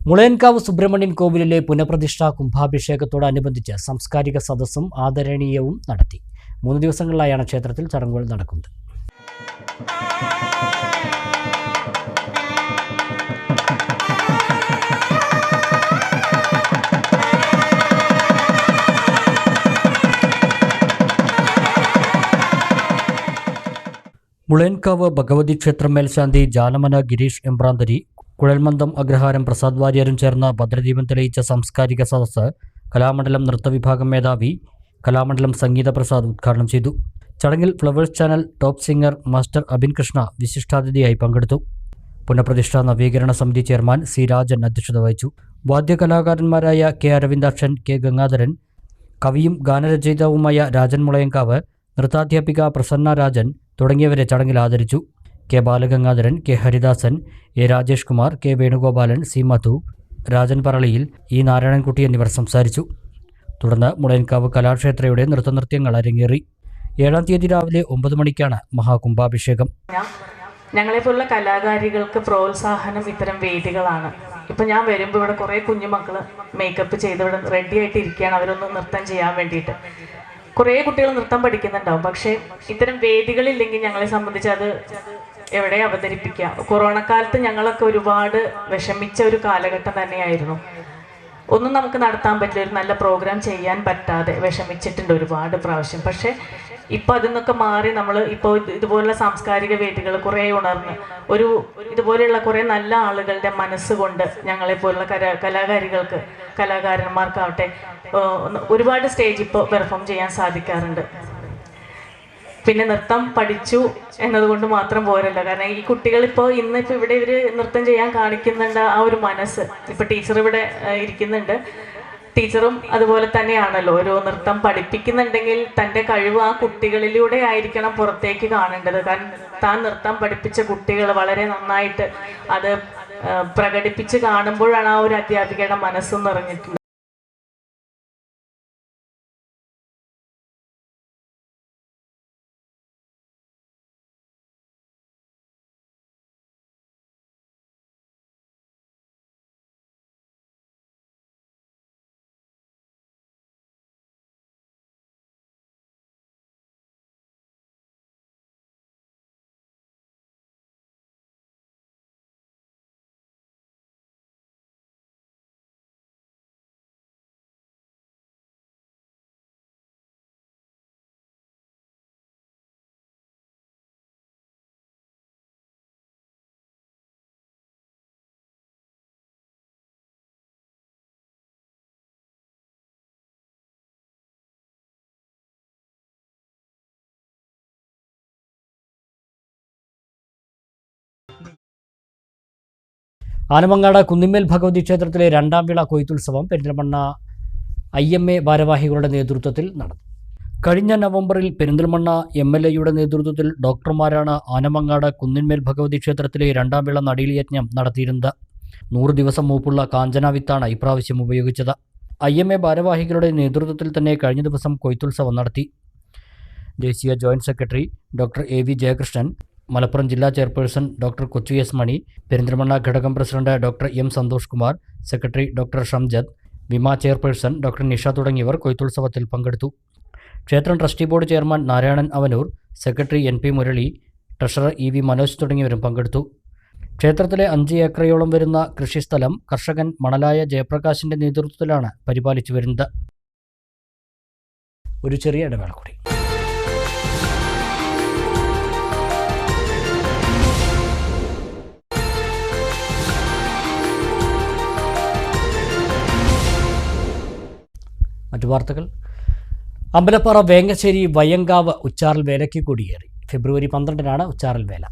മുളയൻകാവ് സുബ്രഹ്മണ്യൻ കോവിലിലെ പുനഃപ്രതിഷ്ഠാ കുംഭാഭിഷേകത്തോടനുബന്ധിച്ച് സാംസ്കാരിക സദസ്സും ആദരണീയവും നടത്തി. മൂന്ന് ദിവസങ്ങളിലായാണ് ക്ഷേത്രത്തിൽ ചടങ്ങുകൾ നടക്കുന്നത്. മുളയൻകാവ് ഭഗവതി ക്ഷേത്രം മേൽശാന്തി ജാനമന ഗിരീഷ് എംബ്രാന്തരി കുഴൽമന്ദം അഗ്രഹാരം പ്രസാദ് വാര്യരും ചേർന്ന ഭദ്രദീപം തെളിയിച്ച സാംസ്കാരിക സദസ്സ് കലാമണ്ഡലം നൃത്തവിഭാഗം മേധാവി കലാമണ്ഡലം സംഗീത പ്രസാദ് ഉദ്ഘാടനം ചെയ്തു. ചടങ്ങിൽ Flowers channel top singer master Abin Krishna വിശിഷ്ടാതിഥിയായി പങ്കെടുത്തു. പുനഃപ്രതിഷ്ഠാ നവീകരണ സമിതി ചെയർമാൻ സി രാജൻ അധ്യക്ഷത വഹിച്ചു. വാദ്യകലാകാരന്മാരായ കെ അരവിന്ദാക്ഷൻ കെ ഗംഗാധരൻ കവിയും ഗാനരചയിതാവുമായ രാജൻ മുളയങ്കാവ് നൃത്താധ്യാപിക പ്രസന്ന രാജൻ തുടങ്ങിയവരെ ചടങ്ങിൽ ആദരിച്ചു. K Balagangadharan K Haridasan A Rajesh Kumar K Venugopalan C Madhu Rajan പറളിയിൽ E Narayanankutty എന്നിവർ സംസാരിച്ചു. തുടർന്ന് മുളയൻകാവ് കലാക്ഷേത്രയുടെ നൃത്തനൃത്യങ്ങൾ അരങ്ങേറി. ഏഴാം തീയതി രാവിലെ ഒമ്പത് മണിക്കാണ് മഹാകുംഭാഭിഷേകം. ഞങ്ങളെപ്പോലുള്ള കലാകാരികൾക്ക് പ്രോത്സാഹനം ഇത്തരം വേദികളാണ്. ഇപ്പം ഞാൻ വരുമ്പോൾ ഇവിടെ കുറേ കുഞ്ഞുമക്കൾ മേക്കപ്പ് ചെയ്ത് ഇവിടെ റെഡി ആയിട്ട് ഇരിക്കുകയാണ്. അവരൊന്ന് നൃത്തം ചെയ്യാൻ വേണ്ടിയിട്ട്. കുറേ കുട്ടികൾ നൃത്തം പഠിക്കുന്നുണ്ടാവും. പക്ഷേ ഇത്തരം വേദികളില്ലെങ്കിൽ ഞങ്ങളെ സംബന്ധിച്ച് അത് എവിടെ അവതരിപ്പിക്കുക. കൊറോണ കാലത്ത് ഞങ്ങളൊക്കെ ഒരുപാട് വിഷമിച്ച ഒരു കാലഘട്ടം തന്നെയായിരുന്നു. ഒന്നും നമുക്ക് നടത്താൻ പറ്റില്ല. ഒരു നല്ല പ്രോഗ്രാം ചെയ്യാൻ പറ്റാതെ വിഷമിച്ചിട്ടുണ്ട് ഒരുപാട് പ്രാവശ്യം. പക്ഷേ ഇപ്പൊ അതിൽ നിന്നൊക്കെ മാറി നമ്മൾ ഇപ്പോൾ ഇതുപോലുള്ള സാംസ്കാരിക വേദികൾ കുറെ ഉണർന്ന്. ഒരു ഇതുപോലെയുള്ള കുറെ നല്ല ആളുകളുടെ മനസ്സുകൊണ്ട് ഞങ്ങളെ പോലുള്ള കലാ കലാകാരികൾക്ക് കലാകാരന്മാർക്കാവട്ടെ ഒരുപാട് സ്റ്റേജ് ഇപ്പോൾ പെർഫോം ചെയ്യാൻ സാധിക്കാറുണ്ട്. പിന്നെ നൃത്തം പഠിച്ചു എന്നതുകൊണ്ട് മാത്രം പോരല്ലോ. കാരണം ഈ കുട്ടികൾ ഇപ്പോൾ ഇന്നിപ്പോൾ ഇവിടെ ഇവർ നൃത്തം ചെയ്യാൻ കാണിക്കുന്നുണ്ട് ആ ഒരു മനസ്സ്. ഇപ്പൊ ടീച്ചർ ഇവിടെ ഇരിക്കുന്നുണ്ട്. ടീച്ചറും അതുപോലെ തന്നെയാണല്ലോ ഓരോ നൃത്തം പഠിപ്പിക്കുന്നുണ്ടെങ്കിൽ തന്റെ കഴിവ് ആ കുട്ടികളിലൂടെ ആയിരിക്കണം പുറത്തേക്ക് കാണേണ്ടത്. കാരണം താൻ നൃത്തം പഠിപ്പിച്ച കുട്ടികൾ വളരെ നന്നായിട്ട് അത് പ്രകടിപ്പിച്ച് കാണുമ്പോഴാണ് ആ ഒരു അധ്യാപികയുടെ മനസ്സും നിറഞ്ഞിട്ടുള്ളത്. ആനമങ്ങാട് കുന്നിമേൽ ഭഗവതി ക്ഷേത്രത്തിലെ രണ്ടാം വിള കൊയ്ത്തുത്സവം പെരിന്തൽമണ്ണ ഐ എം എ ഭാരവാഹികളുടെ നേതൃത്വത്തിൽ നടന്നു. കഴിഞ്ഞ നവംബറിൽ പെരിന്തൽമണ്ണ എം എൽ എയുടെ നേതൃത്വത്തിൽ ഡോക്ടർമാരാണ് ആനമങ്ങാട് കുന്നിന്മേൽ ഭഗവതി ക്ഷേത്രത്തിലെ രണ്ടാം വിള നടീൽ യജ്ഞം നടത്തിയിരുന്നത്. നൂറ് ദിവസം മൂപ്പുള്ള കാഞ്ചനാവിത്താണ് ഇപ്രാവശ്യം ഉപയോഗിച്ചത്. ഐ എം എ ഭാരവാഹികളുടെ നേതൃത്വത്തിൽ തന്നെ കഴിഞ്ഞ ദിവസം കൊയ്ത്തുത്സവം നടത്തി. ദേശീയ joint secretary doctor A V Jayakrishnan Malappuram ജില്ലാ chairperson doctor Kochu S Mani Perinthalmanna ഘടകം president doctor M Santhosh Kumar secretary doctor Shamjad Vima chairperson doctor Nisha തുടങ്ങിയവർ കൊയ്ത്തുത്സവത്തിൽ പങ്കെടുത്തു. ക്ഷേത്രം trustee board chairman Narayanan Avanoor secretary N P Murali treasurer E V Manoj തുടങ്ങിയവരും പങ്കെടുത്തു. ക്ഷേത്രത്തിലെ അഞ്ച് ഏക്കറയോളം വരുന്ന കൃഷിസ്ഥലം കർഷകൻ മണലായ ജയപ്രകാശിന്റെ നേതൃത്വത്തിലാണ് പരിപാലിച്ചു വരുന്നത്. ഒരു ചെറിയ ഇടവേള കൂടി. മറ്റു വാർത്തകൾ. അമ്പലപ്പാറ വേങ്ങശ്ശേരി വയ്യങ്കാവ് ഉച്ചാറൽ വേലയ്ക്ക് കൊടിയേറി. ഫെബ്രുവരി പന്ത്രണ്ടിനാണ് ഉച്ചാറൽ വേല.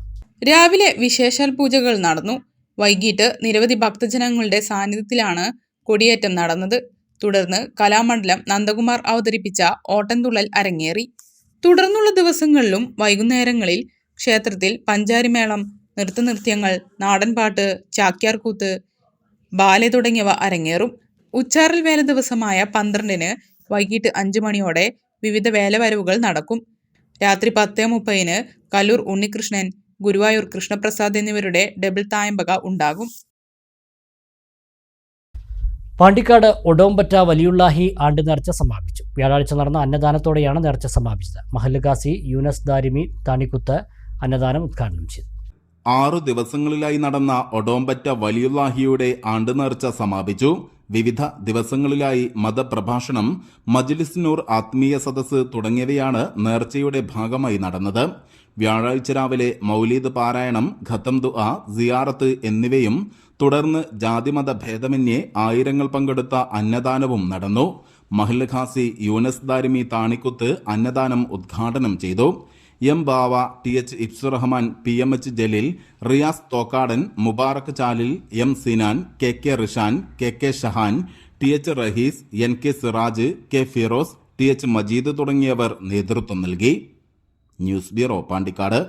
രാവിലെ വിശേഷാൽ പൂജകൾ നടന്നു. വൈകിട്ട് നിരവധി ഭക്തജനങ്ങളുടെ സാന്നിധ്യത്തിലാണ് കൊടിയേറ്റം നടന്നത്. തുടർന്ന് കലാമണ്ഡലം നന്ദകുമാർ അവതരിപ്പിച്ച ഓട്ടൻതുള്ളൽ അരങ്ങേറി. തുടർന്നുള്ള ദിവസങ്ങളിലും വൈകുന്നേരങ്ങളിൽ ക്ഷേത്രത്തിൽ പഞ്ചാരിമേളം നൃത്തനൃത്യങ്ങൾ നാടൻപാട്ട് ചാക്യാർകൂത്ത് ബാലെ തുടങ്ങിയവ അരങ്ങേറും. ഉച്ചാറൽ വേല ദിവസമായ പന്ത്രണ്ടിന് വൈകിട്ട് അഞ്ചു മണിയോടെ വിവിധ വേലവരവുകൾ നടക്കും. രാത്രി പത്ത് മുപ്പതിന് കലൂർ ഉണ്ണികൃഷ്ണൻ ഗുരുവായൂർ കൃഷ്ണപ്രസാദ് എന്നിവരുടെ ഡബിൾ തായമ്പക ഉണ്ടാകും. പാണ്ടിക്കാട് ഒടോമ്പറ്റ വലിയുള്ളാഹി ആണ്ട് നേർച്ച സമാപിച്ചു. വ്യാഴാഴ്ച നടന്ന അന്നദാനത്തോടെയാണ് നേർച്ച സമാപിച്ചത്. മഹല്ലുകാസി യൂനസ് ദാരിമി താണിക്കുത്ത് അന്നദാനം ഉദ്ഘാടനം ചെയ്തു. ആറു ദിവസങ്ങളിലായി നടന്ന ഒടോമ്പറ്റ വലിയുള്ളാഹിയുടെ ആണ്ട് നേർച്ച സമാപിച്ചു. വിവിധ ദിവസങ്ങളിലായി മതപ്രഭാഷണം മജ്ലിസ് നൂർ ആത്മീയ സദസ്സ് തുടങ്ങിയവയാണ് നേർച്ചയുടെ ഭാഗമായി നടന്നത്. വ്യാഴാഴ്ച രാവിലെ മൗലീദ് പാരായണം ഖത്തം ദുആ സിയാറത്ത് എന്നിവയും തുടർന്ന് ജാതിമത ഭേദമന്യേ ആയിരങ്ങൾ പങ്കെടുത്ത അന്നദാനവും നടന്നു. മഹൽ ഖാസി യൂനസ് ദാരിമി താണിക്കുത്ത് അന്നദാനം ഉദ്ഘാടനം ചെയ്തു. M Bava T H Ibsurahman P M H Jaleel Riyas Thokkadan Mubarak Chalil M Sinan K K Rishan K K Shahan T H Rahees N K Siraj K Firoz T H Majeed തുടങ്ങിയവർ നേതൃത്വം നൽകി. News bureau Pandikkad.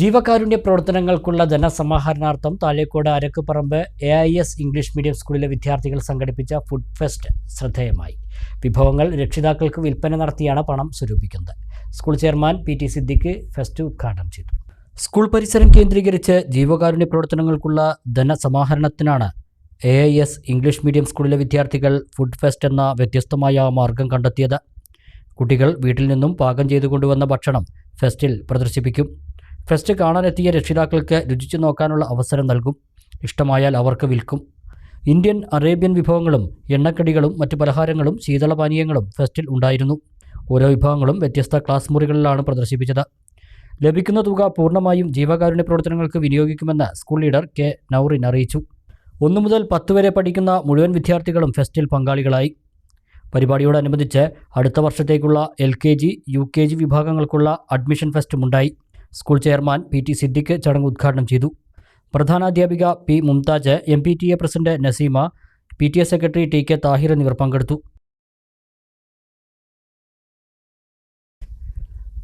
ജീവകാരുണ്യ പ്രവർത്തനങ്ങൾക്കുള്ള ധനസമാഹരണാർത്ഥം Thalekkode Arakkuparamba A I S English medium സ്കൂളിലെ വിദ്യാർത്ഥികൾ സംഘടിപ്പിച്ച food fest ശ്രദ്ധേയമായി. വിഭവങ്ങൾ രക്ഷിതാക്കൾക്ക് വിൽപ്പന നടത്തിയാണ് പണം സ്വരൂപിക്കുന്നത്. School chairman P T Siddique fest ഉദ്ഘാടനം ചെയ്തു. സ്കൂൾ പരിസരം കേന്ദ്രീകരിച്ച് ജീവകാരുണ്യ പ്രവർത്തനങ്ങൾക്കുള്ള ധനസമാഹരണത്തിനാണ് A I S English medium സ്കൂളിലെ വിദ്യാർത്ഥികൾ ഫുഡ് ഫെസ്റ്റ് എന്ന വ്യത്യസ്തമായ മാർഗം കണ്ടെത്തിയത്. കുട്ടികൾ വീട്ടിൽ നിന്നും പാകം ചെയ്തു കൊണ്ടുവന്ന ഭക്ഷണം ഫെസ്റ്റിൽ പ്രദർശിപ്പിക്കും. ഫെസ്റ്റ് കാണാനെത്തിയ രക്ഷിതാക്കൾക്ക് രുചിച്ചു നോക്കാനുള്ള അവസരം നൽകും. ഇഷ്ടമായാൽ അവർക്ക് വിൽക്കും. ഇന്ത്യൻ അറേബ്യൻ വിഭവങ്ങളും എണ്ണക്കടികളും മറ്റു പലഹാരങ്ങളും ശീതളപാനീയങ്ങളും ഫെസ്റ്റിൽ ഉണ്ടായിരുന്നു. ഓരോ വിഭവങ്ങളും വ്യത്യസ്ത ക്ലാസ് മുറികളിലാണ് പ്രദർശിപ്പിച്ചത്. ലഭിക്കുന്ന തുക പൂർണമായും ജീവകാരുണ്യ പ്രവർത്തനങ്ങൾക്ക് വിനിയോഗിക്കുമെന്ന് സ്കൂൾ ലീഡർ കെ. നൌറിൻ അറിയിച്ചു. ഒന്നു മുതൽ പത്ത് വരെ പഠിക്കുന്ന മുഴുവൻ വിദ്യാർത്ഥികളും ഫെസ്റ്റിൽ പങ്കാളികളായി. പരിപാടിയോടനുബന്ധിച്ച് അടുത്ത വർഷത്തേക്കുള്ള L K G U K G വിഭാഗങ്ങൾക്കുള്ള admission ഫെസ്റ്റും ഉണ്ടായി. School chairman P T Siddique ചടങ്ങ് ഉദ്ഘാടനം ചെയ്തു. പ്രധാനാധ്യാപിക P Mumtaj M P T A president Naseema P T A secretary T K Thahir എന്നിവർ പങ്കെടുത്തു.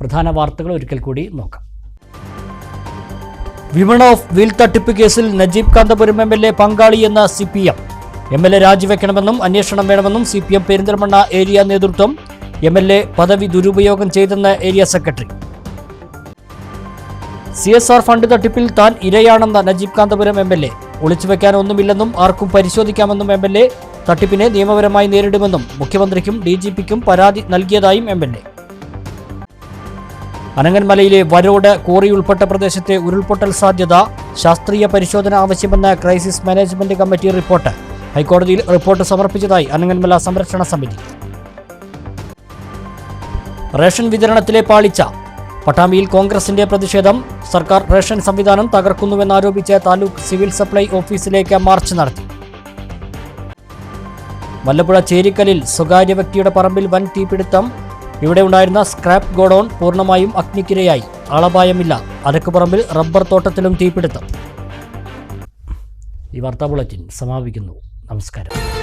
പ്രധാന വാർത്തകൾ ഒരിക്കൽ കൂടി നോക്കാം. വിമൺ ഓഫ് വീൽ തട്ടിപ്പ് കേസിൽ Najeeb Kanthapuram M L A പങ്കാളിയെന്ന C P M M L A രാജിവെക്കണമെന്നും അന്വേഷണം വേണമെന്നും C P M Perinthalmanna area നേതൃത്വം എം എൽ എ പദവി ദുരുപയോഗം ചെയ്തെന്ന് area secretary. C S R fund തട്ടിപ്പിൽ താൻ ഇരയാണെന്ന Najeeb Kanthapuram M L A. ഒളിച്ചുവെക്കാൻ ഒന്നുമില്ലെന്നും ആർക്കും പരിശോധിക്കാമെന്നും എം എൽ എ തട്ടിപ്പിനെ നിയമപരമായി നേരിടുമെന്നും മുഖ്യമന്ത്രിക്കും ഡി ജി പിക്കും പരാതി നൽകിയതായും എം എൽ എ. അനങ്ങൻമലയിലെ വരോട് കോറി ഉൾപ്പെട്ട പ്രദേശത്തെ ഉരുൾപൊട്ടൽ സാധ്യത ശാസ്ത്രീയ പരിശോധന ആവശ്യമെന്ന ക്രൈസിസ് മാനേജ്മെന്റ് കമ്മിറ്റി റിപ്പോർട്ട്. ഹൈക്കോടതിയിൽ റിപ്പോർട്ട് സമർപ്പിച്ചതായി അനങ്ങൻമല സംരക്ഷണ സമിതി. റേഷൻ വിതരണത്തിലെ പാളിച്ച പട്ടാമ്പിയിൽ കോൺഗ്രസിന്റെ പ്രതിഷേധം. സർക്കാർ റേഷൻ സംവിധാനം തകർക്കുന്നുവെന്നാരോപിച്ച് താലൂക്ക് സിവിൽ സപ്ലൈ ഓഫീസിലേക്ക് മാർച്ച് നടത്തി. വല്ലപ്പുഴ ചേരിക്കലിൽ സ്വകാര്യ വ്യക്തിയുടെ പറമ്പിൽ വൻ തീപിടുത്തം. ഇവിടെ ഉണ്ടായിരുന്ന സ്ക്രാപ്പ് ഗോഡൌൺ പൂർണമായും അഗ്നിക്കിരയായി. ആളപായമില്ല. അരക്കുപറമ്പിൽ റബ്ബർ തോട്ടത്തിലും തീപിടുത്തം. ഈ വാർത്താ ബുള്ളറ്റിൻ സമാപിക്കുന്നു. നമസ്കാരം.